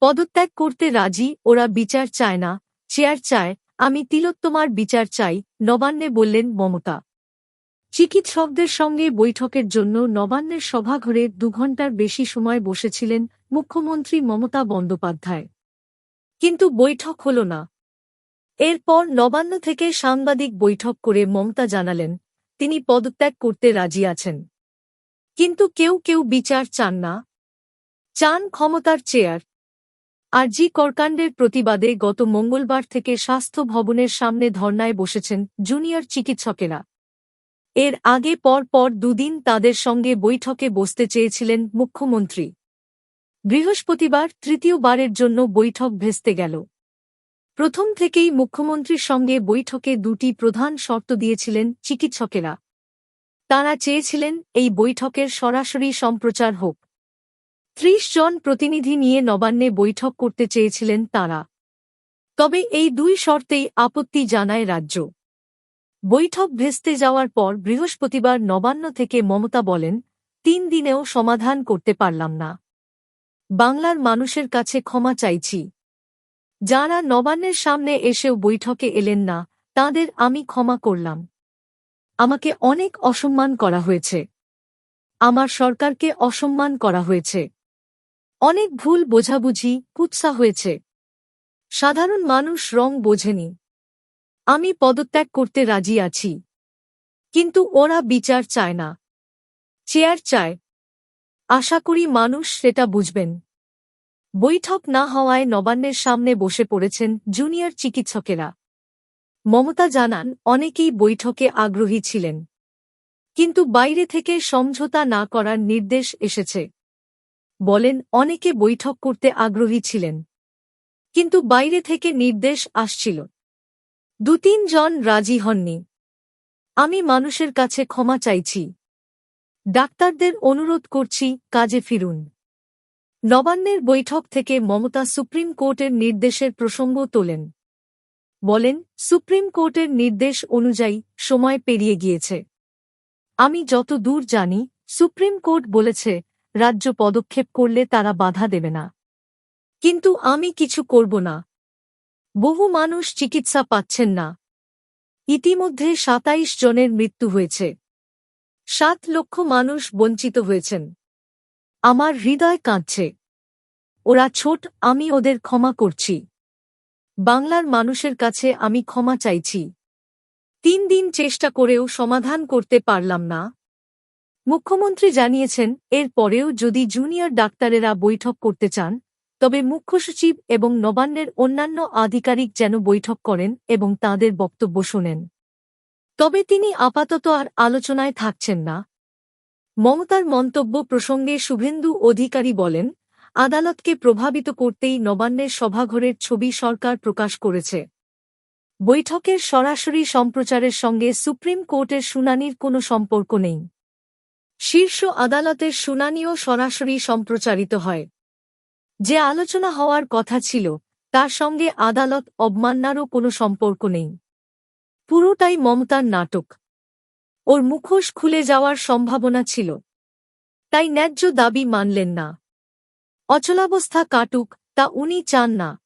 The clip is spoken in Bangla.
পদত্যাগ করতে রাজি, ওরা বিচার চায় না, চেয়ার চায়, আমি তিলোত্তমার বিচার চাই নবান্নে বললেন মমতা। চিকিৎসকদের সঙ্গে বৈঠকের জন্য নবান্নের সভাঘরে দুঘণ্টার বেশি সময় বসেছিলেন মুখ্যমন্ত্রী মমতা বন্দ্যোপাধ্যায়। কিন্তু বৈঠক হল না। এরপর নবান্ন থেকে সাংবাদিক বৈঠক করে মমতা জানালেন, তিনি পদত্যাগ করতে রাজি আছেন। কিন্তু কেউ কেউ বিচার চান না। চান ক্ষমতার চেয়ার। আর জি করকাণ্ডের প্রতিবাদে গত মঙ্গলবার থেকে স্বাস্থ্য ভবনের সামনে ধর্নায় বসেছেন জুনিয়র চিকিৎসকেরা। এর আগে পর পর দুদিন তাদের সঙ্গে বৈঠকে বসতে চেয়েছিলেন মুখ্যমন্ত্রী। বৃহস্পতিবার তৃতীয়বারের জন্য বৈঠক ভেস্তে গেল। প্রথম থেকেই মুখ্যমন্ত্রীর সঙ্গে বৈঠকে দুটি প্রধান শর্ত দিয়েছিলেন চিকিৎসকেরা। তাঁরা চেয়েছিলেন এই বৈঠকের সরাসরি সম্প্রচার হোক। ত্রিশ জন প্রতিনিধি নিয়ে নবান্নে বৈঠক করতে চেয়েছিলেন তাঁরা। তবে এই দুই শর্তেই আপত্তি জানায় রাজ্য। বৈঠক ভেস্তে যাওয়ার পর বৃহস্পতিবার নবান্ন থেকে মমতা বলেন, তিন দিনেও সমাধান করতে পারলাম না। বাংলার মানুষের কাছে ক্ষমা চাইছি। যাঁরা নবান্নের সামনে এসেও বৈঠকে এলেন না, তাদের আমি ক্ষমা করলাম। আমাকে অনেক অসম্মান করা হয়েছে। আমার সরকারকে অসম্মান করা হয়েছে। অনেক ভুল বোঝাবুঝি, কুৎসা হয়েছে। সাধারণ মানুষ রং বোঝেনি। আমি পদত্যাগ করতে রাজি আছি। কিন্তু ওরা বিচার চায় না। চেয়ার চায়। আশা করি মানুষ সেটা বুঝবেন। বৈঠক না হওয়ায় নবান্নের সামনে বসে পড়েছেন জুনিয়র চিকিৎসকেরা। মমতা জানান, অনেকেই বৈঠকে আগ্রহী ছিলেন। কিন্তু বাইরে থেকে সমঝোতা না করার নির্দেশ এসেছে। বলেন, অনেকে বৈঠক করতে আগ্রহী ছিলেন। কিন্তু বাইরে থেকে নির্দেশ আসছিল। দু জন রাজি হননি। আমি মানুষের কাছে ক্ষমা চাইছি। ডাক্তারদের অনুরোধ করছি, কাজে ফিরুন। নবান্নের বৈঠক থেকে মমতা সুপ্রিম কোর্টের নির্দেশের প্রসঙ্গ তোলেন। বলেন, সুপ্রিম কোর্টের নির্দেশ অনুযায়ী সময় পেরিয়ে গিয়েছে। আমি যত দূর জানি, সুপ্রিম কোর্ট বলেছে রাজ্য পদক্ষেপ করলে তারা বাধা দেবে না। কিন্তু আমি কিছু করব না। বহু মানুষ চিকিৎসা পাচ্ছেন না। ইতিমধ্যে সাতাইশ জনের মৃত্যু হয়েছে। সাত লক্ষ মানুষ বঞ্চিত হয়েছেন। আমার হৃদয় কাঁদছে। ওরা ছোট, আমি ওদের ক্ষমা করছি। বাংলার মানুষের কাছে আমি ক্ষমা চাইছি। তিন দিন চেষ্টা করেও সমাধান করতে পারলাম না। মুখ্যমন্ত্রী জানিয়েছেন, এর পরেও যদি জুনিয়র ডাক্তারেরা বৈঠক করতে চান, তবে মুখ্যসচিব এবং নবান্নের অন্যান্য আধিকারিক যেন বৈঠক করেন এবং তাঁদের বক্তব্য শোনেন। তবে তিনি আপাতত আর আলোচনায় থাকছেন না। মমতার মন্তব্য প্রসঙ্গে শুভেন্দু অধিকারী বলেন, আদালতকে প্রভাবিত করতেই নবান্নের সভাঘরের ছবি সরকার প্রকাশ করেছে। বৈঠকের সরাসরি সম্প্রচারের সঙ্গে সুপ্রিম কোর্টের শুনানির কোনো সম্পর্ক নেই। শীর্ষ আদালতের শুনানিও সরাসরি সম্প্রচারিত হয়। যে আলোচনা হওয়ার কথা ছিল, তার সঙ্গে আদালত অবমাননারও কোনো সম্পর্ক নেই। পুরোটাই মমতার নাটক। ওর মুখোশ খুলে যাওয়ার সম্ভাবনা ছিল। তাই ন্যায্য দাবি মানলেন না। অচলাবস্থা কাটুক, তা উনি চান না।